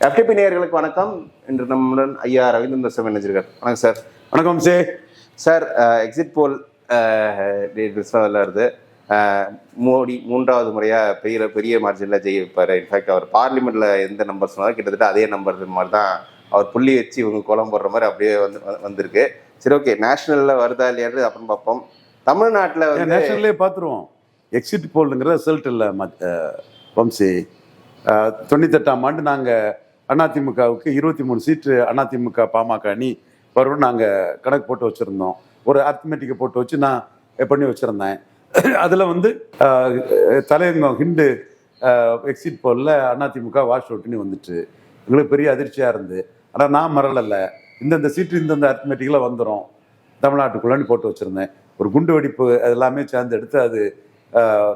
FTP நேயர்களுக்கு வணக்கம். இன்று நம்முடன் ஐயா ரவீந்திர சார் இணைஞ்சிருக்கார். வணக்கம் சார். வணக்கம் சே சார் எக்ஸிட் போல் வருது. அஹ், மோடி மூன்றாவது முறையாக பெரிய பெரிய மார்ஜினில் ஜெயிப்பார். இன்ஃபேக்ட் அவர் பார்லிமெண்ட்டில் எந்த நம்பர் சொன்னாலும் கிட்டத்தட்ட அதே நம்பர் மாதிரி தான் அவர் புள்ளி வச்சு இவங்க கோலம் போடுற மாதிரி அப்படியே வந்து வந்து- வந்திருக்கு. சரி ஓகே. நேஷனலில் வருதா இல்லையாரு அப்புறம் பார்ப்போம். தமிழ்நாட்டில் வந்து நேஷனல்லே பார்த்துருவோம். எக்ஸிட் போல்டுங்கிற ரிசல்ட் இல்லை வம்சி. தொண்ணூத்தெட்டாம் ஆண்டு நாங்கள் அதிமுகவுக்கு இருபத்தி மூணு சீட்டு அதிமுக பாமக அணி வரும்னு நாங்கள் கணக்கு போட்டு வச்சுருந்தோம். ஒரு அர்த்தமெட்டிக்கை போட்டு வச்சு நான் பண்ணி வச்சுருந்தேன். அதில் வந்து தலையங்கம் ஹிண்டு எக்ஸிட் போலில் அதிமுக வாஷ் அவுட்னு வந்துட்டு எங்களுக்கு பெரிய அதிர்ச்சியாக இருந்து. ஆனால் நான் மறலலை இந்தந்த சீட்டு இந்தந்த அர்த்தமெட்டிக்கில் வந்துடும் தமிழ்நாட்டுக்குள்ளன்னு போட்டு வச்சுருந்தேன். ஒரு குண்டு வெடிப்பு எல்லாமே சேர்ந்து எடுத்து அது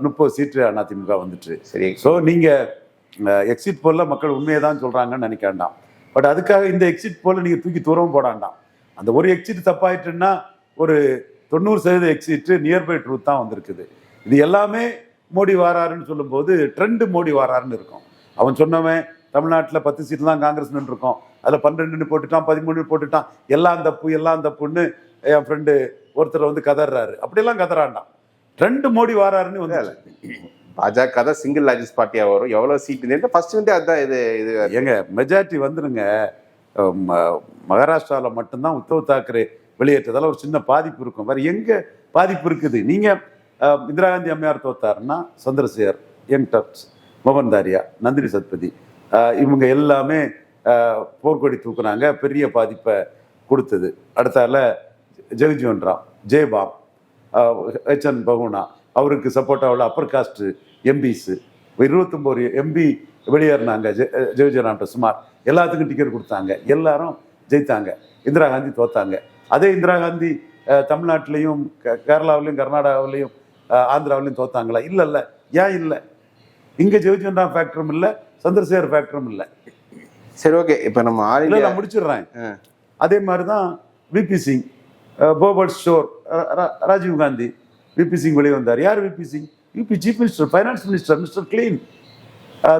முப்பது சீட்டு அதிமுக வந்துட்டு சரி. ஸோ நீங்கள் எக்ஸிட் போலில் மக்கள் உண்மையை தான் சொல்கிறாங்கன்னு நினைக்க வேண்டாம் பட் அதுக்காக இந்த எக்ஸிட் போல நீங்கள் தூக்கி தூரவும் போட வேண்டாம் அந்த ஒரு எக்ஸிட் தப்பாயிட்டுன்னா ஒரு தொண்ணூறு சதவீத எக்ஸிட் நியர்பை ட்ரூத் தான் வந்திருக்குது. இது எல்லாமே மோடி வாராருன்னு சொல்லும்போது ட்ரெண்டு மோடி வாராருன்னு இருக்கும். அவன் சொன்னவன் தமிழ்நாட்டில் பத்து சீட்டு தான் காங்கிரஸ் இருக்கோம் அதில் பன்னெண்டுன்னு போட்டுட்டான் பதிமூணு போட்டுட்டான். எல்லாம் தப்பு எல்லாம் தப்புன்னு என் ஃப்ரெண்டு ஒருத்தர் வந்து கதறாரு அப்படியெல்லாம் கதறாண்டாம். ட்ரெண்டு மோடி வாராருன்னு வந்து பாஜக தான் சிங்கிள் லார்ஜஸ்ட் பார்ட்டியாக வரும். எவ்வளோ சீட்டு ஃபர்ஸ்ட் வந்து அதுதான் இது இது எங்க மெஜாரிட்டி வந்துருங்க. மகாராஷ்டிராவில் மட்டும்தான் உத்தவ் தாக்கரே வெளியேற்றதால ஒரு சின்ன பாதிப்பு இருக்கும். வேறு எங்கே பாதிப்பு இருக்குது? நீங்கள் இந்திரா காந்தி அம்மையார் தோத்தாருன்னா சந்திரசேகர் யங் டப்ஸ் மோகன் தாரியா நந்தினி சத்பதி இவங்க எல்லாமே போர்க்கொடி தூக்குனாங்க. பெரிய பாதிப்பை கொடுத்தது. அடுத்தால ஜெகஜீவன் ராம் ஜெயபாம் ஹெச்என் பகுனா அவருக்கு சப்போர்ட்டாக உள்ள அப்பர் காஸ்ட் எம்பிஸ் இருபத்தொம்போது எம்பி வெளியேறினாங்க. ஜெ ஜெகஜீவன் சுமார் எல்லாத்துக்கும் டிக்கெட் கொடுத்தாங்க. எல்லாரும் ஜெயித்தாங்க. இந்திரா காந்தி தோத்தாங்க. அதே இந்திரா காந்தி தமிழ்நாட்டிலையும் கேரளாவிலையும் கர்நாடகாவிலையும் ஆந்திராவிலையும் தோத்தாங்களா? இல்லை இல்லை ஏன் இல்லை? இங்கே ராம் ஃபேக்டரும் இல்லை சந்திரசேகர் ஃபேக்டரும் இல்லை. சரி ஓகே இப்போ நம்ம இந்தியா நான் முடிச்சிடுறேன். அதே மாதிரி தான் விபி சிங் போபர்ட் ஷோர் ராஜீவ் காந்தி விபி சிங் வெளியே வந்தார். யார் VP Singh UP chief minister finance minister mister clean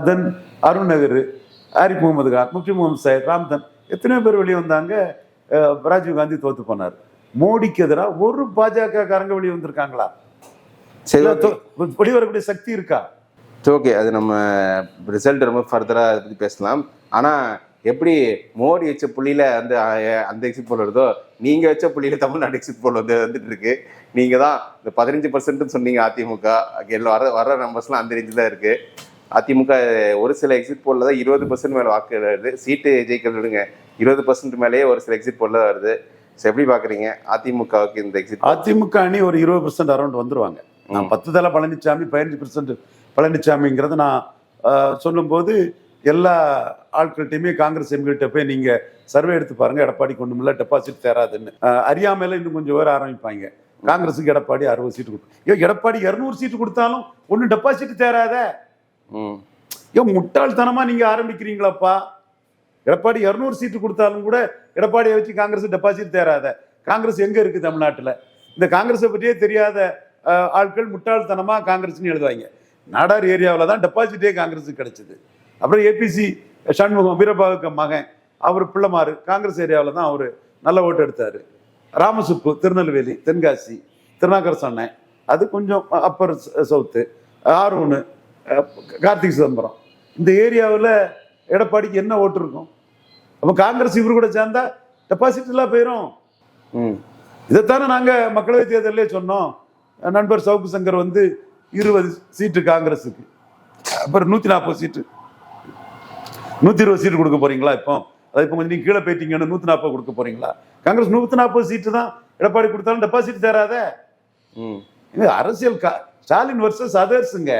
then Arun நகர் ஆரிஃப் முகமது கான் முஃப்தி முகமது சையத் ராம்தன் எத்தனையோ பேர் வெளியே வந்தாங்க. ராஜீவ் காந்தி தோத்து போனார். மோடிக்கு எதிராக ஒரு பாஜக காரங்க வெளியே வந்திருக்காங்களா? சரி வெளியே வரக்கூடிய சக்தி இருக்கா? ஓகே. அது நம்ம ரிசல்ட் ரொம்ப ஃபர்தராக அதை பற்றி பேசலாம். ஆனால் எப்படி மோடி வச்ச புள்ளியில அஹ், அந்த எக்ஸிட் போல் வருதோ நீங்கள் வச்ச புள்ளியில தமிழ்நாடு எக்ஸிட் போல் வந்து வந்துட்டு இருக்கு. நீங்கள் தான் இந்த பதினஞ்சு பர்சன்ட்னு சொன்னீங்க அதிமுக. எல்லாம் வர வர நம்பர்ஸ்லாம் அந்த ரேஞ்சில் தான் இருக்கு. அதிமுக ஒரு சில எக்ஸிட் போலில் தான் இருபது பர்சன்ட் மேலே வாக்கு வருது. சீட்டு ஜெயிக்கிறது விடுங்க இருபது பர்சன்ட் மேலேயே ஒரு சில எக்ஸிட் போலில் வருது. ஸோ எப்படி பார்க்குறீங்க அதிமுகவுக்கு இந்த எக்ஸிட் அதிமுக அணி ஒரு இருபது பர்சன்ட் அரௌண்ட் வந்துருவாங்க. நான் பத்து தலை பழனிசாமி பதினஞ்சு பர்சன்ட் பழனிசாமிங்கிறத நான் சொல்லும்போது எல்லா ஆட்கள்கிட்டயுமே காங்கிரஸ் எம்கிட்ட போய் நீங்க சர்வே எடுத்து பாருங்க எடப்பாடி கொண்டு இல்லை டெபாசிட் தேராதுன்னு அறியாமையில இன்னும் கொஞ்சம் பேர் ஆரம்பிப்பாங்க. காங்கிரஸுக்கு எடப்பாடி அறுபது சீட்டு கொடுக்கும் ஐயோ எடப்பாடி இரநூறு சீட்டு கொடுத்தாலும் ஒன்றும் டெபாசிட் தேராத ஐயோ முட்டாள்தனமா நீங்க ஆரம்பிக்கிறீங்களாப்பா? எடப்பாடி இரநூறு சீட்டு கொடுத்தாலும் கூட எடப்பாடியை வச்சு காங்கிரஸ் டெபாசிட் தேராத காங்கிரஸ் எங்க இருக்கு தமிழ்நாட்டுல? இந்த காங்கிரஸை பற்றியே தெரியாத ஆட்கள் முட்டாள்தனமா காங்கிரஸ்னு எழுதுவாங்க. நாடார் ஏரியாவில் தான் டெபாசிட்டே காங்கிரஸுக்கு கிடைச்சது. அப்புறம் ஏபிசி சண்முகம் வீரபாவுக்கு மகன் அவர் பிள்ளைமாறு காங்கிரஸ் ஏரியாவில் தான் அவர் நல்ல ஓட்டு எடுத்தார். ராமசுப்பு திருநெல்வேலி தென்காசி திருநாகர் சொன்னேன் அது கொஞ்சம் அப்பர் சவுத்து ஆர்வனு கார்த்திக் சிதம்பரம். இந்த ஏரியாவில் எடப்பாடிக்கு என்ன ஓட்டு இருக்கும்? அப்போ காங்கிரஸ் இவர் கூட சேர்ந்தா டெபாசிட் எல்லாம் போயிடும் இதைத்தானே நாங்கள் மக்களவைத் தேர்தலே சொன்னோம். நண்பர் சவுக்கு சங்கர் வந்து இருபது சீட்டு காங்கிரஸுக்கு அப்புறம் நூற்றி நாற்பது சீட்டு. நூற்றி இருபது சீட்டு கொடுக்க போறீங்களா இப்போ? அது இப்போ கொஞ்சம் நீங்கள் கீழே போயிட்டீங்கன்னு நூற்றி நாற்பது கொடுக்க போறீங்களா? காங்கிரஸ் நூற்றி நாற்பது சீட்டு தான். எடப்பாடி கொடுத்தாலும் டெபாசிட் தராதே ம். இது அரசியல் கா ஸ்டாலின் வர்சஸ் அதர்ஸுங்க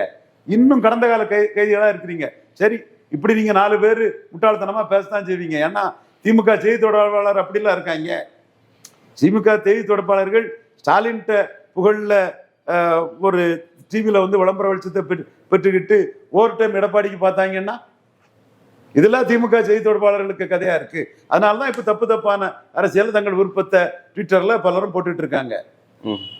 இன்னும் கடந்த கால கை கைதிகளா இருக்கிறீங்க. சரி இப்படி நீங்க நாலு பேர் முட்டாள்தனமா பேசத்தான் செய்வீங்க. ஏன்னா திமுக செய்தி தொடர்பாளர் அப்படிலாம் இருக்காங்க. திமுக செய்தி தொடர்பாளர்கள் ஸ்டாலின்கிட்ட புகழ்ல ஒரு டிவியில் வந்து விளம்பர வெளிச்சத்தை பெற்று- பெற்றுக்கிட்டு ஓவர் டைம் எடப்பாடிக்கு பார்த்தாங்கன்னா இதெல்லாம் திமுக செய்தி தொடர்பாளர்களுக்கு கதையா இருக்கு. அதனால தான் இப்போ தப்பு தப்பான அரசியல் தங்கள் விருப்பத்தை ட்விட்டர்ல பலரும் போட்டுட்டு இருக்காங்க.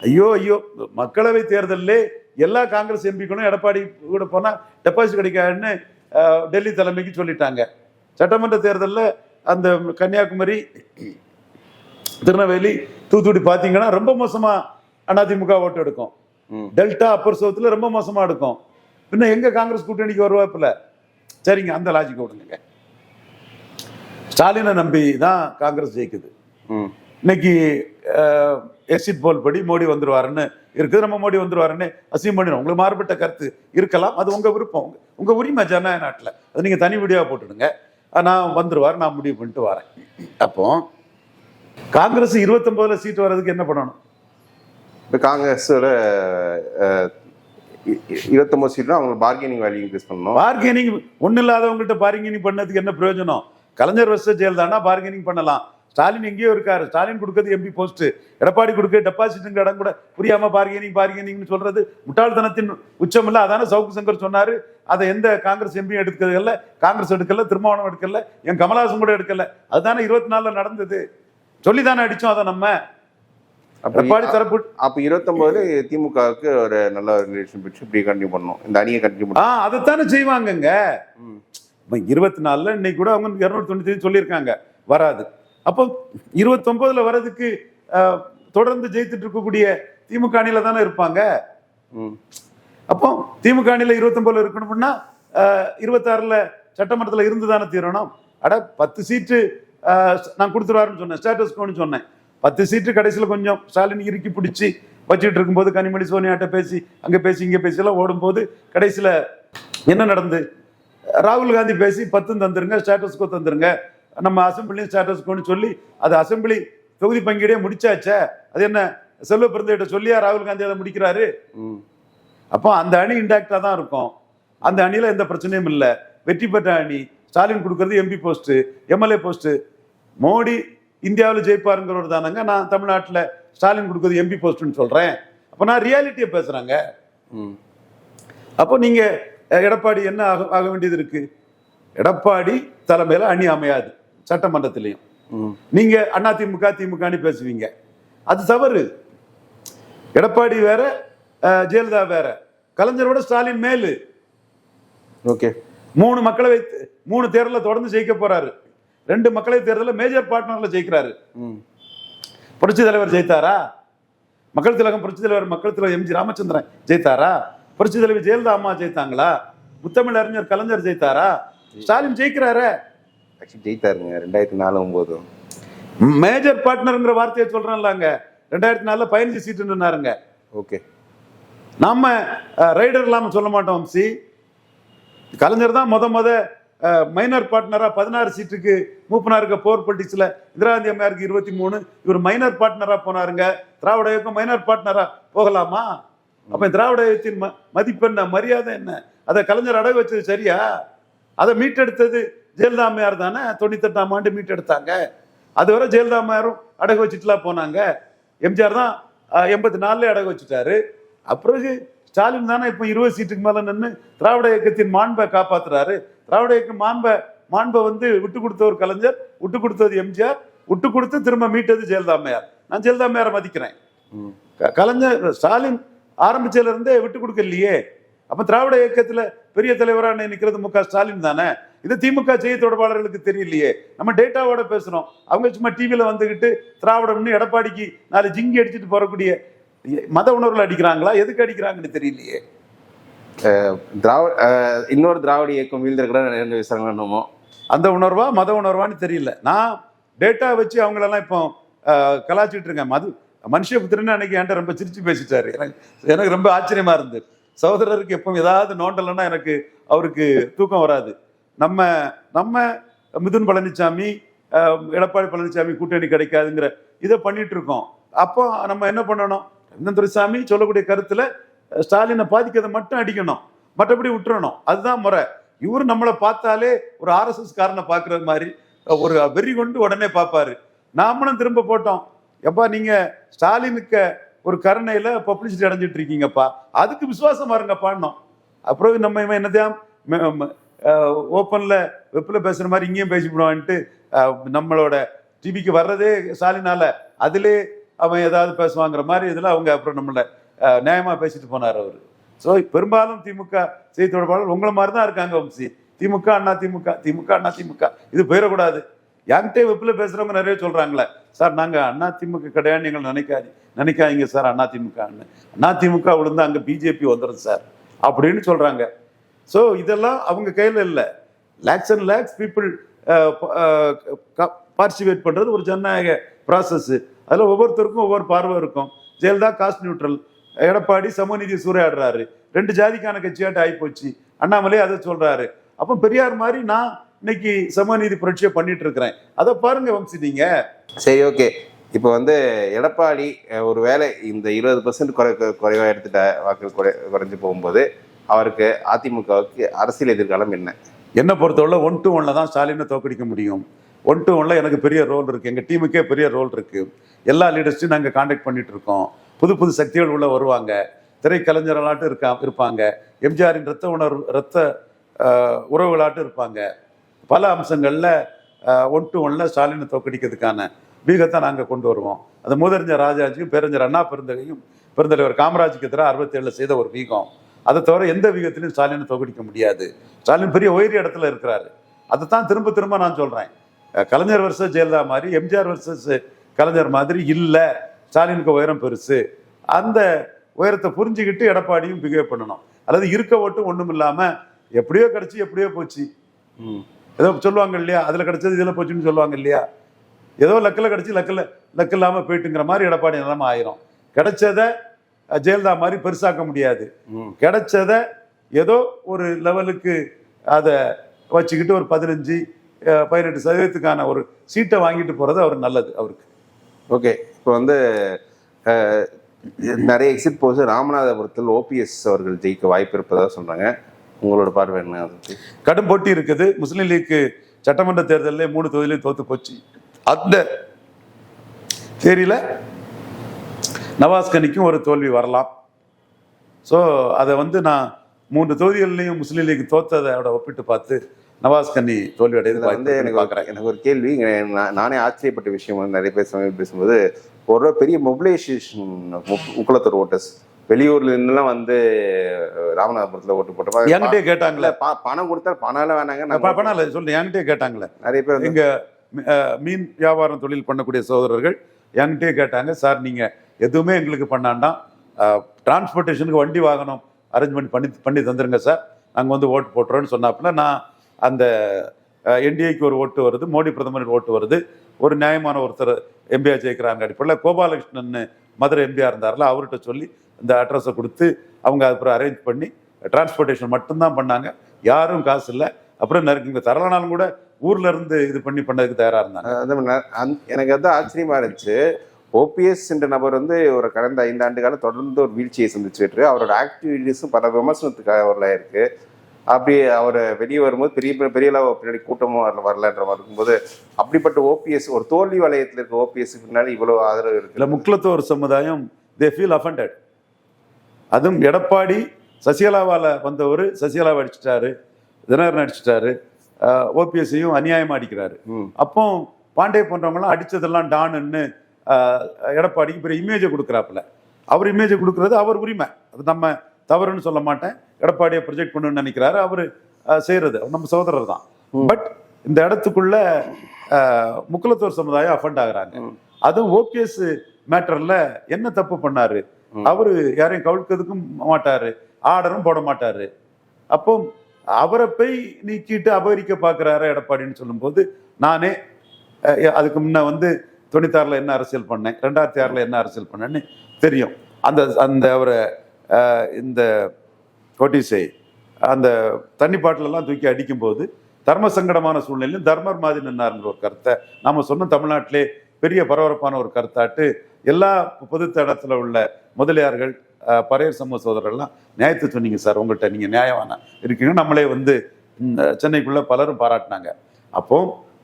ஐயோ ஐயோ மக்களவை தேர்தலிலே எல்லா காங்கிரஸ் எம்பிக்களும் எடப்பாடி கூட போனா டெபாசிட் கிடைக்காதுன்னு டெல்லி தலைமைக்கு சொல்லிட்டாங்க. சட்டமன்ற தேர்தலில் அந்த கன்னியாகுமரி திருநெல்வேலி தூத்துக்குடி பார்த்தீங்கன்னா ரொம்ப மோசமா அதிமுக ஓட்டு எடுக்கும். டெல்டா அப்பர் சவுத்துல ரொம்ப மோசமா எடுக்கும். பின்ன எங்க காங்கிரஸ் கூட்டணிக்கு வருவாப்புல? சரிங்க அந்த லாஜிக் விடுங்க ஸ்டாலினை நம்பி தான் காங்கிரஸ் ஜெயிக்குது. ம். இன்னைக்கு எக்ஸிட் போல் படி மோடி வந்துருவாருன்னு இருக்குது. நம்ம மோடி வந்துருவாருன்னு அசியம் பண்ணிடும் உங்களுக்கு மாறுபட்ட கருத்து இருக்கலாம். அது உங்க விருப்பம். உங்க உங்க உரிமை ஜனநாயக நாட்டில் அது நீங்க தனி வீடியோவா போட்டுடுங்க. நான் வந்துருவார். நான் முடிவு பண்ணிட்டு வரேன். அப்போ காங்கிரஸ் இருபத்தொன்பதுல சீட் வர்றதுக்கு என்ன பண்ணணும்? இப்போ காங்கிரஸோட இருபத்தொம்பது இ- அவங்க பார்கெனிங் வேல்யூ இன்க்ரீஸ் பண்ணணும். பார்கெனிங் ஒன்றும் இல்லாதவங்ககிட்ட பார்கெனிங் பண்ணதுக்கு என்ன பிரயோஜனம்? கலைஞர் வருஷ ஜெயலலிதானா பார்கெனிங் பண்ணலாம். ஸ்டாலின் எங்கேயோ இருக்காரு. ஸ்டாலின் கொடுக்கறது எம்பி போஸ்ட் எடப்பாடி கொடுக்க டெபாசிட்டுங்க இடம் கூட புரியாம பார்கெனிங் பார்கெனிங்னு சொல்றது முட்டாள்தனத்தின் உச்சம் இல்லை அதான சவுக்கு சங்கர் சொன்னாரு. அதை எந்த காங்கிரஸ் எம்பியும் எடுக்கிறதில்ல காங்கிரஸ் எடுக்கல திருமாவளவன் எடுக்கல என் கமலஹாசன் கூட எடுக்கல. அதுதானே இருபத்தி நாலுல நடந்தது. சொல்லிதானே அடிச்சோம் அதை நம்ம. எடப்பாடி தரப்பு அப்போ இருபத்தொன்பதுல திமுகவுக்கு ஒரு நல்ல ஒரு ரிலேஷன் பிடிச்சி இப்படி கண்டினியூ பண்ணணும். இந்த அணியை கண்டினியூ ஆ அதைத்தானே செய்வாங்கங்க. இருபத்தி நாலுல இன்னைக்கு கூட அவங்க இருநூத்தி தொண்ணூத்தி சொல்லியிருக்காங்க. வராது. அப்போ இருபத்தொன்பதுல வர்றதுக்கு தொடர்ந்து ஜெயித்துட்டு இருக்கக்கூடிய திமுக அணியில தானே இருப்பாங்க? அப்போ திமுக அணியில இருபத்தொன்பதுல இருக்கணும்னா இருபத்தாறுல சட்டமன்றத்துல இருந்து தானே தீரணும்? அட பத்து சீட்டு நான் கொடுத்துருவாருன்னு சொன்னேன். ஸ்டேட்டஸ் கோன்னு சொன்னேன். பத்து சீட்டு கடைசியில் கொஞ்சம் ஸ்டாலின் இறுக்கி பிடிச்சி வச்சுட்டு இருக்கும்போது கனிமொழி சோனியாட்ட பேசி அங்கே பேசி இங்கே பேசி எல்லாம் ஓடும்போது கடைசியில் என்ன நடந்து? ராகுல் காந்தி பேசி பத்தும் தந்துருங்க ஸ்டேட்டஸ்கோ தந்துருங்க. நம்ம அசம்பிளியும் ஸ்டேட்டஸ்கோன்னு சொல்லி அது அசம்பிளி தொகுதி பங்கீடே முடிச்சாச்சே. அது என்ன? செல்வ பிறந்தகிட்ட சொல்லியா ராகுல் காந்தி அதை முடிக்கிறாரு? அப்போ அந்த அணி இன்டாக்டா தான் இருக்கும். அந்த அணியில எந்த பிரச்சனையும் இல்லை. வெற்றி பெற்ற அணி ஸ்டாலின் கொடுக்கறது MP post MLA post Modi இந்தியாவில் ஜெயிப்பாருங்கிறவர் தானங்க. நான் தமிழ்நாட்டில் ஸ்டாலின் கொடுக்கறது எம்பி போஸ்ட்னு சொல்றேன். அப்போ நான் ரியாலிட்டியை பேசுறேங்க. ம். அப்போ நீங்க அஹ், எடப்பாடி என்ன ஆக ஆக வேண்டியது இருக்கு? எடப்பாடி தலைமையில அணி அமையாது சட்டமன்றத்திலையும். ம். நீங்க அதிமுக திமுகன்னு பேசுவீங்க. அது தவறு. எடப்பாடி வேற ஜெயலலிதா வேற. கலைஞரோட ஸ்டாலின் மேலு. ஓகே. மூணு மக்களவை மூணு தேர்தல தொடர்ந்து ஜெயிக்க போறாரு. ரெண்டு மக்களவை தேர்தலில் மேஜர் பார்ட்னர்ல ஜெயிக்கிறாரு. புரட்சி தலைவர் ஜெயித்தாரா? மக்கள் திலகம் புரட்சி தலைவர் மக்கள் தலைவர் எம்ஜி ராமச்சந்திரன் ஜெயித்தாரா? புரட்சி தலைவர் ஜெயலலிதா அம்மா ஜெயித்தாங்களா? முத்தமிழ் அறிஞர் கலைஞர் ஜெயித்தாரா? ஸ்டாலின் ஜெயிக்கிறாரே. ஜெயித்தாருங்க. ரெண்டாயிரத்தி நாலு ஒம்பது மேஜர் பார்ட்னருங்கிற வார்த்தையை சொல்றேன்லாங்க ரெண்டாயிரத்தி நாலுல பதினஞ்சு சீட்டு நின்னாருங்க. ஓகே. நம்ம ரைடர் இல்லாம சொல்ல மாட்டோம் வம்சி கலைஞர் தான் முத முத மைனர் பார்ட்னரா பதினாறு சீட்டுக்கு மூப்பனாருக்கு போர் பொலிட்டிக்ஸ்ல இந்திரா காந்தி அம்மையாருக்கு இருபத்தி மூணு. இவர் மைனர் பார்ட்னரா போனாருங்க. திராவிட இயக்கம் மைனர் பார்ட்னரா போகலாமா? அப்ப திராவிட இயக்கத்தின் ம- மதிப்பு என்ன? மரியாதை என்ன? அதை கலைஞர் அடகு வச்சது சரியா? அதை மீட்டெடுத்தது ஜெயலலிதா அம்மையார் தானே? தொண்ணூத்தெட்டாம் ஆண்டு மீட்டெடுத்தாங்க. அதுவரை ஜெயலலிதா அம்மையாரும் அடகு வச்சுட்டுலாம் போனாங்க. எம்ஜிஆர் தான் எண்பத்தி நாலுலேயே அடகு வச்சுட்டாரு. அப்பிறகு ஸ்டாலின் தானே இப்போ இருபது சீட்டுக்கு மேலே நின்று திராவிட இயக்கத்தின் மாண்பை காப்பாத்துறாரு. திராவிட இயக்கம் மாண்பை மாண்பை வந்து விட்டு கொடுத்த ஒரு கலைஞர் விட்டு கொடுத்தது எம்ஜிஆர் விட்டு கொடுத்து திரும்ப மீட்டது ஜெயலலிதா அம்மையார். நான் ஜெயலலிதா அம்மையாரை மதிக்கிறேன். கலைஞர் ஸ்டாலின் ஆரம்பிச்சதுல இருந்தே விட்டு கொடுக்கலையே அப்ப திராவிட இயக்கத்துல பெரிய தலைவரா நிக்கிறது மு க ஸ்டாலின் தானே? இது திமுக செய்தி தொடர்பாளர்களுக்கு தெரியலையே. நம்ம டேட்டாவோட பேசுறோம். அவங்க சும்மா டிவியில வந்துகிட்டு திராவிடம்னு எடப்பாடிக்கு நாலு ஜிங்கி அடிச்சுட்டு போறக்கூடிய மத உணர்வுல அடிக்கிறாங்களா? எதுக்கு அடிக்கிறாங்கன்னு தெரியலையே. திராவிட இன்னொரு திராவிட இயக்கம் வீழ்ந்திருக்கிற ரெண்டு என்னமோ அந்த உணர்வா மத உணர்வான்னு தெரியல. நான் டேட்டா வச்சு அவங்களெல்லாம் இப்போ கலாச்சிட்டு இருக்கேன். மது மனுஷபுத்திரன்னு அன்னைக்கு என்கிட்ட ரொம்ப சிரிச்சு பேசிட்டாரு. எனக்கு எனக்கு ரொம்ப ஆச்சரியமா இருந்தது சகோதரருக்கு எப்போ ஏதாவது நோண்டலைன்னா எனக்கு அவருக்கு தூக்கம் வராது. நம்ம நம்ம மிதுன் பழனிசாமி எடப்பாடி பழனிசாமி கூட்டணி கிடைக்காதுங்கிற இதை பண்ணிட்டு இருக்கோம். அப்போ நம்ம என்ன பண்ணணும்? ரவீந்திரன் துரைசாமி சொல்லக்கூடிய கருத்துல ஸ்டாலினை பாதிக்கிறதை மட்டும் அடிக்கணும். மற்றபடி விட்டுறணும். அதுதான் முறை. இவர் நம்மளை பார்த்தாலே ஒரு ஆர்எஸ்எஸ் காரனை பார்க்குறது மாதிரி ஒரு வெறி கொண்டு உடனே பார்ப்பாரு. நாமளும் திரும்ப போட்டோம். எப்பா நீங்கள் ஸ்டாலினுக்கு ஒரு கருணையில் பப்ளிசிட்டி அடைஞ்சிட்டு இருக்கீங்கப்பா. அதுக்கு விசுவாசம் பாருங்க பாடினோம் அப்புறம் நம்ம இவன் என்னதான் ஓப்பனில் வெப்பில் பேசுகிற மாதிரி இங்கேயும் பேசிவிடுவான்ட்டு நம்மளோட டிவிக்கு வர்றதே ஸ்டாலினால. அதிலே அவன் ஏதாவது பேசுவாங்கிற மாதிரி இதில் அவங்க அப்புறம் நம்மளை நியாயமாக பேசிட்டு போனார் அவர். ஸோ பெரும்பாலும் திமுக செய்தி தொடர்பாளர் உங்களை மாதிரி தான் இருக்காங்க வம்சி. திமுக அண்ணா திமுக திமுக அண்ணா திமுக. இது போயிடக்கூடாது. என்கிட்டே வெப்பில் பேசுகிறவங்க நிறைய சொல்கிறாங்களே சார் நாங்கள் அண்ணா திமுக கிடையாது நீங்கள் நினைக்காது நினைக்காதீங்க சார் அண்ணா திமுகன்னு அண்ணா. திமுக விழுந்து அங்கே பிஜேபி வந்துடும் சார் அப்படின்னு சொல்கிறாங்க ஸோ இதெல்லாம் அவங்க கையில் இல்லை. Lakhs and lakhs people participate பண்ணுறது ஒரு ஜனநாயக ப்ராசஸ்ஸு அதில் ஒவ்வொருத்தருக்கும் ஒவ்வொரு பார்வை இருக்கும். ஜெயலலிதா காஸ்ட் நியூட்ரல் எடப்பாடி சமூகநீதி சூறையாடுறாரு. ரெண்டு ஜாதிக்கான கட்சியாட்டு ஆகிப்போச்சு அண்ணாமலை அதை சொல்றாரு. அப்போ பெரியார் மாதிரி நான் இன்னைக்கு சமூகநீதி புரட்சியை பண்ணிட்டு இருக்கிறேன் அதை பாருங்க வம்சி நீங்க. சரி ஓகே. இப்போ வந்து எடப்பாடி ஒரு வேளை இந்த இருபது பர்சன்ட் குறை குறைவாக எடுத்துட்ட வாக்கு குறை குறைஞ்சு போகும்போது அவருக்கு அதிமுகவுக்கு அரசியல் எதிர்காலம் என்ன? என்னை பொறுத்தவரை ஒன் டு ஒன்ல தான் ஸ்டாலினை தோக்கடிக்க முடியும். ஒன் டு ஒன்ல எனக்கு பெரிய ரோல் இருக்கு. எங்க டீமுக்கே பெரிய ரோல் இருக்கு. எல்லா லீடர்ஸையும் நாங்கள் காண்டாக்ட் பண்ணிட்டு இருக்கோம் புது புது சக்திகள் உள்ள வருவாங்க. திரைக்கலைஞர்களாட்டும் இருக்கா இருப்பாங்க. எம்ஜிஆரின் ரத்த உணர்வு ரத்த உறவுகளாட்டும் இருப்பாங்க. பல அம்சங்களில் ஒன் டு ஒன்ல ஸ்டாலினை தோக்கடிக்கிறதுக்கான வீகத்தை நாங்கள் கொண்டு வருவோம். அந்த மூதறிஞர் ராஜாஜியும் பேரறிஞர் அண்ணா பெருந்தகையும் பெருந்தலைவர் காமராஜுக்கு எதிராக அறுபத்தேழில் செய்த ஒரு வீகம் அதை தவிர எந்த வீகத்திலையும் ஸ்டாலினை தோக்கடிக்க முடியாது. ஸ்டாலின் பெரிய உயரிய இடத்துல இருக்கிறாரு. அதை தான் திரும்ப திரும்ப நான் சொல்கிறேன் கலைஞர் வருஷம் ஜெயலலிதா மாதிரி எம்ஜிஆர் வருஷஸ் கலைஞர் மாதிரி இல்லை. ஸ்டாலினுக்கு உயரம் பெருசு. அந்த உயரத்தை புரிஞ்சுக்கிட்டு எடப்பாடியும் பிஹேவ் பண்ணணும். அல்லது இருக்க ஓட்டும் ஒன்றும் இல்லாம எப்படியோ கிடைச்சி எப்படியோ போச்சு. ஏதோ சொல்லுவாங்க இல்லையா? அதுல கிடைச்சது இதுல போச்சுன்னு சொல்லுவாங்க இல்லையா? ஏதோ லக்கில் கிடைச்சி லக்கில் லக்கு இல்லாம போயிட்டுங்கிற மாதிரி எடப்பாடி நிலைமை ஆயிரும். கிடைச்சத ஜெயலலிதா மாதிரி பெருசாக்க முடியாது. கிடைச்சத ஏதோ ஒரு லெவலுக்கு அதை வச்சுக்கிட்டு ஒரு பதினஞ்சு பதினெட்டு சதவீதத்துக்கான ஒரு சீட்டை வாங்கிட்டு போறது அவர் நல்லது அவருக்கு. ஓகே. இப்போ வந்து நிறைய எக்ஸிட் போஸ் ராமநாதபுரத்தில் ஓபிஎஸ் அவர்கள் ஜெயிக்க வாய்ப்பு இருப்பதாக சொல்கிறாங்க உங்களோட பார்வை என்ன கடும் போட்டி இருக்குது. முஸ்லீம் லீக் சட்டமன்ற தேர்தலில் மூணு தொகுதியிலையும் தோத்து போச்சு. அந்த தேரியில நவாஸ் கனிக்கும் ஒரு தோல்வி வரலாம். ஸோ அதை வந்து நான் மூன்று தொகுதிகள்லையும் முஸ்லீம் லீக் தோத்ததோட ஒப்பிட்டு பார்த்து நவாஸ் கனி தோல்வி இதுல வந்து அடையது எனக்கு பார்க்குறேன் எனக்கு ஒரு கேள்வி. இங்க நான் ஆச்சரியப்பட்ட விஷயம் வந்து நிறைய பேர் சமயம் பேசும்போது ஒரு பெரிய மொபிலைசேஷன் முக்குளத்தூர் ஓட்டர்ஸ் வெளியூர்ல இருந்தெல்லாம் வந்து ராமநாதபுரத்துல ஓட்டு போட்டோம் என்கிட்டயே கேட்டாங்களே. பணம் கொடுத்தா பணம் எல்லாம் வேணாங்க. பணம் இல்லை சொல்லு என்கிட்டயே கேட்டாங்களே. நிறைய பேர் அஹ், மீன் வியாபாரம் தொழில் பண்ணக்கூடிய சகோதரர்கள் என்கிட்டயே கேட்டாங்க. சார் நீங்க எதுவுமே எங்களுக்கு பண்ணாண்டாம் டிரான்ஸ்போர்ட்டேஷனுக்கு வண்டி வாகனம் அரேஞ்ச்மெண்ட் பண்ணி பண்ணி தந்துருங்க சார். நாங்கள் வந்து ஓட்டு போட்டுறோன்னு சொன்னாப்புல நான் அந்த என்டிஏக்கு ஒரு ஓட்டு வருது மோடி பிரதமரின் ஓட்டு வருது. ஒரு நியாயமான ஒருத்தர் எம்பியா ஜெயிக்கிறாங்க அடிப்படையில். கோபாலகிருஷ்ணன் மதுரை எம்பிஆர் இருந்தார்ல அவர்கிட்ட சொல்லி இந்த அட்ரஸை கொடுத்து அவங்க அதுக்கப்புறம் அரேஞ்ச் பண்ணி டிரான்ஸ்போர்ட்டேஷன் மட்டும்தான் பண்ணாங்க. யாரும் காசு இல்லை. அப்புறம் நிறைய இங்கே தரலனாலும் கூட ஊர்ல இருந்து இது பண்ணி பண்ணதுக்கு தயாரா இருந்தாங்க. அது எனக்கு வந்து ஆச்சரியமா இருந்துச்சு. ஓபிஎஸ் என்ற நபர் வந்து ஒரு கடந்த ஐந்து ஆண்டு காலம் தொடர்ந்து ஒரு வீழ்ச்சியை சந்திச்சுட்டு அவரோட ஆக்டிவிட்டிஸும் பல விமர்சனத்துக்காக வரல இருக்கு. அப்படி அவர் வெளியே வரும்போது பெரிய பெரிய அளவு பின்னாடி கூட்டமும் வரல வரலன்ற மாதிரி இருக்கும்போது அப்படிப்பட்ட ஓபிஎஸ் ஒரு தோல்வி வளையத்தில் இருக்க ஓபிஎஸ் பின்னாடி இவ்வளவு ஆதரவு இருக்கு. இல்ல முக்குலத்தோர் சமுதாயம் தே ஃபீல் அஃபண்டட் அதுவும் எடப்பாடி சசிகலாவால வந்தவர் சசிகலாவை அடிச்சிட்டாரு தினகரன் அடிச்சிட்டாரு ஓபிஎஸ்ஸையும் அநியாயமா அடிக்கிறாரு. அப்போ பாண்டே போன்றவங்கலாம் அடிச்சதெல்லாம் டானுன்னு எடப்பாடிக்கு பெரிய இமேஜை கொடுக்குறாப்புல. அவர் இமேஜை கொடுக்கறது அவர் உரிமை. அது நம்ம தவறுன்னு சொல்ல மாட்டேன். எடப்பாடியை ப்ரொஜெக்ட் பண்ணணும்னு நினைக்கிறாரு. அவர் செய்யறது. அவர் நம்ம சகோதரர் தான். பட் இந்த இடத்துக்குள்ள முக்குலத்தோர் சமுதாயம் அஃபண்ட் ஆகுறாங்க. அதுவும் ஓபிஎஸ் மேட்டர்ல என்ன தப்பு பண்ணாரு. அவரு யாரையும் கவிழ்க்கிறதுக்கும் மாட்டாரு. ஆர்டரும் போட மாட்டாரு. அப்போ அவரை போய் நீக்கிட்டு அபகரிக்க பார்க்குறாரு எடப்பாடின்னு சொல்லும்போது நானே அதுக்கு முன்ன வந்து தொண்ணூத்தாறில் என்ன அரசியல் பண்ணேன்? ரெண்டாயிரத்தி ஆறில் என்ன அரசியல் பண்ணேன்னு தெரியும். அந்த அந்த அவரை இந்த கொட்டிசை அந்த தண்ணி பாட்டிலெல்லாம் தூக்கி அடிக்கும்போது தர்ம சங்கடமான சூழ்நிலையும் தர்மர் மாதிரி நின்னாருங்கிற ஒரு கருத்தை நம்ம சொன்ன தமிழ்நாட்டிலே பெரிய பரபரப்பான ஒரு கருத்தாட்டு எல்லா பொது தடத்தில் உள்ள முதலியார்கள் பறையர் சமூக சோதரர்கள்லாம் நியாயத்தை சொன்னீங்க சார் உங்கள்கிட்ட நீங்கள் நியாயமான இருக்கீங்க. நம்மளே வந்து சென்னைக்குள்ளே பலரும் பாராட்டினாங்க. அப்போ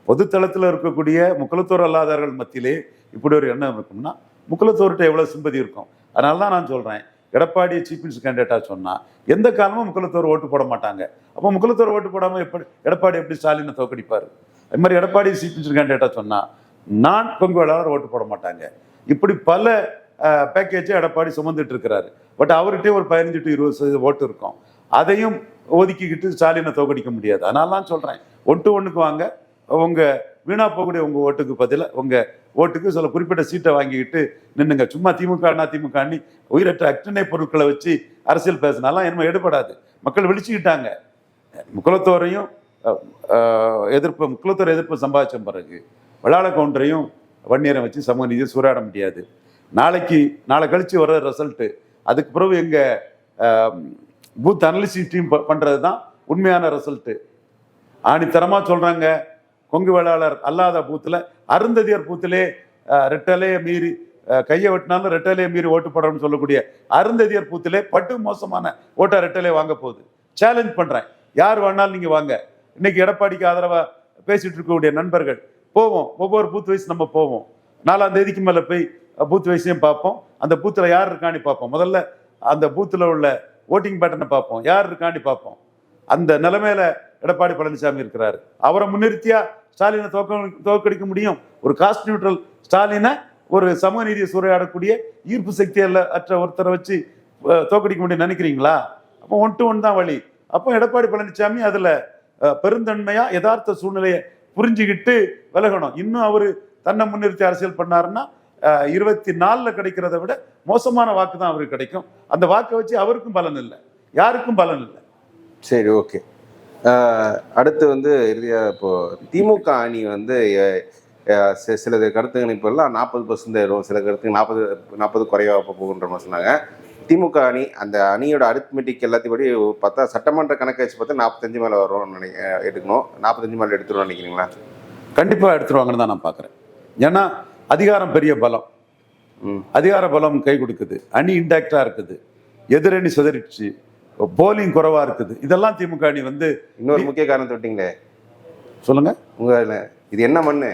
பொதுத்தளத்தில் இருக்கக்கூடிய முக்கலத்தோர் அல்லாதவர்கள் மத்தியிலே இப்படி ஒரு எண்ணம் இருக்கும்னா முக்கலத்தோர்கிட்ட எவ்வளோ சிம்பதி இருக்கும்? அதனால தான் நான் சொல்கிறேன் எடப்பாடி சீஃப் மினிஸ்டர் கேண்டிடேட்டாக சொன்னால் எந்த காலமும் முக்கியத்தோர் ஓட்டு போட மாட்டாங்க. அப்போ முக்கியத்தோர் ஓட்டு போடாமல் எப்படி எடப்பாடி எப்படி ஸ்டாலினை தோக்கடிப்பாரு? அது மாதிரி எடப்பாடி சீஃப் மினிஸ்டர் கேண்டிடேட்டாக சொன்னால் நான் கொங்கு வேளாளர் ஓட்டு போட மாட்டாங்க. இப்படி பல பேக்கேஜை எடப்பாடி சுமந்துட்டு இருக்கிறாரு. பட் அவர்கிட்டே ஒரு பதினஞ்சு டு இருபது சதவீத ஓட்டு இருக்கும். அதையும் ஒதுக்கிக்கிட்டு ஸ்டாலினை தோக்கடிக்க முடியாது. அதனால தான் சொல்கிறேன் ஒன் டு ஒன்றுக்கு வாங்க. உங்கள் வீணா போகக்கூடிய உங்க ஓட்டுக்கு பதிலாக உங்க ஓட்டுக்கு சில குறிப்பிட்ட சீட்டை வாங்கிக்கிட்டு நின்னுங்க. சும்மா திமுக அண்ணா திமுக அண்ணி உயிரற்ற அக்டனை பொருட்களை வச்சு அரசியல் பேசினாலாம் என்ன எடுபடாது. மக்கள் விழிச்சுக்கிட்டாங்க. முக்குளத்தோரையும் எதிர்ப்பு முக்குலத்தோர் எதிர்ப்பு சம்பாதிச்ச பிறகு விளாட கவுண்டரையும் வன்னியரை வச்சு சமூக நீதி சூறாட முடியாது. நாளைக்கு நாளை கழிச்சு வர ரிசல்ட்டு அதுக்கு பிறகு எங்க பூத் அனலிசிஸ் டீம் பண்றது தான் உண்மையான ரிசல்ட்டு ஆணித்தரமா சொல்றாங்க. கொங்கு வேளாளர் அல்லாத பூத்தில் அருந்ததியர் பூத்திலே அஹ், ரெட்டலையை மீறி கையை வெட்டினாலும் ரெட்டலையை மீறி ஓட்டு போடுறோம்னு சொல்லக்கூடிய அருந்ததியர் பூத்திலே பட்டு மோசமான ஓட்டா ரெட்டலே வாங்க போகுது. சேலஞ்ச் பண்ணுறேன் யார் வேணாலும் நீங்கள் வாங்க. இன்னைக்கு எடப்பாடிக்கு ஆதரவாக பேசிட்டு இருக்கக்கூடிய நண்பர்கள் போவோம். ஒவ்வொரு பூத் வைஸ் நம்ம போவோம். நாலாம் தேதிக்கு மேலே போய் பூத் வைஸையும் பார்ப்போம். அந்த பூத்தில் யார் இருக்கான்னு பார்ப்போம். முதல்ல அந்த பூத்தில் உள்ள ஓட்டிங் பேட்டர்னை பார்ப்போம். யார் இருக்கான்னு பார்ப்போம். அந்த நிலைமையில எடப்பாடி பழனிசாமி இருக்கிறாரு. அவரை முன்னிறுத்தியா ஸ்டாலினை தோக்க தோக்கடிக்க முடியும். ஒரு காஸ்ட் நியூட்ரல் ஸ்டாலினை ஒரு சமூக நீதியை சூறையாடக்கூடிய ஈர்ப்பு சக்தி அல்ல அற்ற ஒருத்தரை வச்சு தோக்கடிக்க முடியும் நினைக்கிறீங்களா? அப்போ ஒன் டு ஒன் தான் வழி. அப்போ எடப்பாடி பழனிசாமி அதுல பெருந்தன்மையா யதார்த்த சூழ்நிலையை புரிஞ்சுக்கிட்டு விலகணும். இன்னும் அவர் தன்னை முன்னிறுத்தி அரசியல் பண்ணாருன்னா இருபத்தி நாலில் கிடைக்கிறத விட மோசமான வாக்கு தான் அவருக்கு கிடைக்கும். அந்த வாக்கை வச்சு அவருக்கும் பலன் இல்லை. யாருக்கும் பலன் இல்லை. சரி ஓகே. அடுத்து வந்து இறுதியா இப்போ திமுக அணி வந்து சில கருத்து கணிப்பெல்லாம் நாற்பது பர்சன்ட் வரும் சில கருத்து நாற்பது நாற்பது குறைவா போகுன்ற மாதிரி சொன்னாங்க. திமுக அணி அந்த அணியோட அரித்மெட்டிக் எல்லாத்தையும் படி பார்த்தா சட்டமன்ற கணக்கு வச்சு பார்த்தா நாற்பத்தஞ்சு மேலே வரும்னு நினை எடுக்கணும். நாற்பத்தஞ்சு மேலே எடுத்துருவோம் நினைக்கிறீங்களா? கண்டிப்பா எடுத்துருவாங்கன்னு தான் நான் பார்க்குறேன். ஏன்னா அதிகாரம் பெரிய பலம். அதிகார பலம் கை கொடுக்குது. அணி இன்டாக்டா இருக்குது. எதிரணி சிதறிடுச்சு. போலிங் குறைவா இருக்குது. இதெல்லாம் திமுக அணி வந்து இன்னொரு முக்கிய காரணத்தை விட்டீங்களே? சொல்லுங்க. உங்க இது என்ன மண்ணு?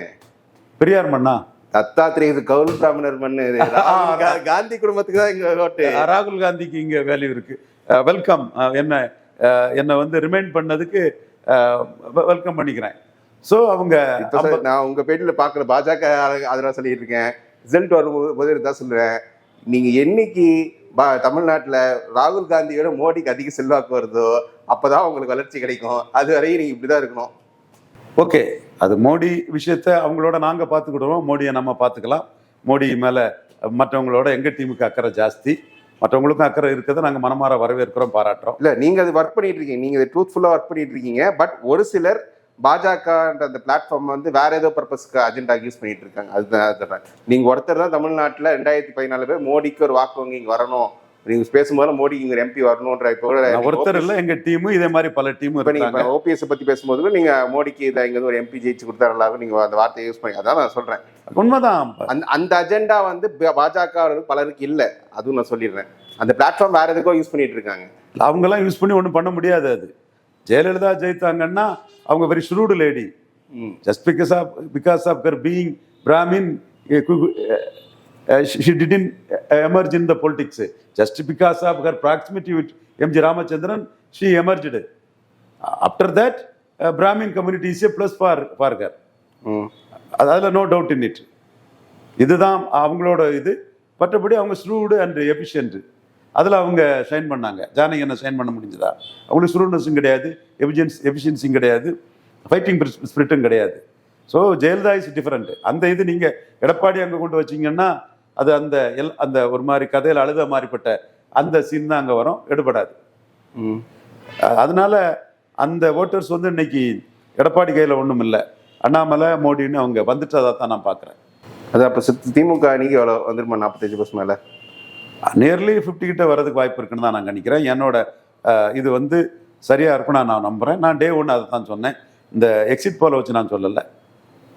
பெரியார் மண்ணா? தத்தாத்திரே இது கவுல் பிராமணர் மண்ணு காந்தி குடும்பத்துக்கு தான் இங்க ஓட்டு. ராகுல் காந்திக்கு இங்க வேல்யூ இருக்கு. வெல்கம் என்ன என்னை வந்து ரிமைண்ட் பண்ணதுக்கு வெல்கம் பண்ணிக்கிறேன். ஸோ அவங்க நான் உங்க பேட்டியில பாக்குற பாஜக அதெல்லாம் சொல்லிட்டு இருக்கேன். ரிசல்ட் வரும்போது தான் சொல்றேன். நீங்க என்னைக்கு தமிழ்நாட்டுல ராகுல் காந்தியோட மோடிக்கு அதிக செல்வாக்கு வருதோ அப்பதான் உங்களுக்கு வளர்ச்சி கிடைக்கும். அது வரையும் நீங்க இப்படிதான் இருக்கணும். ஓகே அது மோடி விஷயத்த அவங்களோட நாங்க பார்த்துக்கிடுவோம் மோடியை நம்ம பார்த்துக்கலாம். மோடி மேல மற்றவங்களோட எங்க டீமுக்கு அக்கறை ஜாஸ்தி. மற்றவங்களுக்கும் அக்கறை இருக்கிறத நாங்க மனமாற வரவேற்கிறோம் பாராட்டுறோம். இல்ல நீங்க அது ஒர்க் பண்ணிட்டு இருக்கீங்க. நீங்க ட்ரூத்ஃபுல்லா ஒர்க் பண்ணிட்டு இருக்கீங்க. பட் ஒரு சிலர் பாஜகன்ற அந்த பிளாட்ஃபார்ம் வந்து வேற ஏதோ பர்பஸ்க்கு அஜெண்டா யூஸ் பண்ணிட்டு இருக்காங்க. அதுதான் அதுதான் நீங்க ஒருத்தர் தான் தமிழ்நாட்டுல ரெண்டாயிரத்தி பதினாலு பேர் மோடிக்கு ஒரு வாக்கு வங்கி இங்க வரணும். நீங்க பேசும்போது மோடி இங்க எம்பி வரணும்ன்ற இப்போ ஒருத்தர் இல்ல எங்க டீமும் இதே மாதிரி பல இப்ப நீங்க ஓபிஎஸ் பத்தி பேசும்போது நீங்க மோடிக்கு இதை இங்க ஒரு எம்பி ஜெயிச்சு கொடுத்தா நல்லா இருக்கும். நீங்க அந்த வார்த்தையை யூஸ் பண்ணி அதான் நான் சொல்றேன். உண்மைதான். அந்த அந்த அஜெண்டா வந்து பாஜக பலருக்கு இல்ல. அதுவும் நான் சொல்லிடுறேன். அந்த பிளாட்ஃபார்ம் வேற எதுக்கோ யூஸ் பண்ணிட்டு இருக்காங்க. அவங்க எல்லாம் யூஸ் பண்ணி ஒண்ணும் பண்ண முடியாது அது. ஜெயலலிதா ஜெயித்தாங்கன்னா அவங்க very shrewd lady uh, cou- uh, uh, she she didn't uh, emerge in the politics. Just because of her proximity with M.G. Ramachandran, she emerged. After that, uh, Brahmin community is a plus for for her. ம். அதில் no doubt in it இதுதான் அவங்களோட இது மற்றபடி அவங்க ஸ்ரூடு and efficient அதில் அவங்க shine பண்ணாங்க. ஜானகி என்ன ஷைன் பண்ண முடிஞ்சதா? அவங்களுக்கு ஸ்ரூட்னஸும் கிடையாது எஃபிஷியன்ஸ் எஃபிஷியன்சியும் கிடையாது ஃபைட்டிங் ஸ்பிரிட்டும் கிடையாது. ஸோ ஜெயலலிதா இஸ் டிஃப்ரெண்ட் அந்த இது நீங்கள் எடப்பாடி அங்கே கொண்டு வச்சீங்கன்னா அது அந்த எல் அந்த ஒரு மாதிரி கதையில் அழுத மாதிரிப்பட்ட அந்த சீன் தான் அங்கே வரும் எடுபடாது. அதனால அந்த ஓட்டர்ஸ் வந்து இன்னைக்கு எடப்பாடி கையில் ஒன்றும் இல்லை. அண்ணாமலை மோடின்னு அவங்க வந்துட்டதா தான் நான் பார்க்குறேன் அது அப்ப திமுக அன்னைக்கு எவ்வளவு வந்துருமா நாற்பத்தஞ்சு பர்சன்ட் மேல? நியர்லி ஃபிஃப்டி கிட்ட வரதுக்கு வாய்ப்பு இருக்குன்னு தான் நான் நினைக்கிறேன் என்னோட இது வந்து சரியா இருக்கும்னு நான் நம்புறேன். நான் டே ஒன்று அதை தான் சொன்னேன். இந்த எக்ஸிட் போல வச்சு நான் சொல்லலை.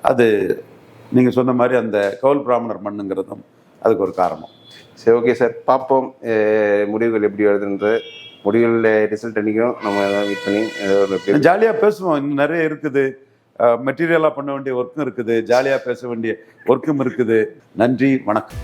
அது நீங்கள் சொன்ன மாதிரி அந்த கவுல் பிராமணர் மண்ணுங்கிறதும் அதுக்கு ஒரு காரணம். சரி ஓகே சார் பார்ப்போம். முடிவுகள் எப்படி வருதுன்றது. முடிவுகளில் ரிசல்ட் அன்னைக்கும் நம்ம வெயிட் பண்ணி ஜாலியாக பேசுவோம். இன்னும் நிறைய இருக்குது. மெட்டீரியலாக பண்ண வேண்டிய ஒர்க்கும் இருக்குது. ஜாலியாக பேச வேண்டிய ஒர்க்கும் இருக்குது. நன்றி வணக்கம்.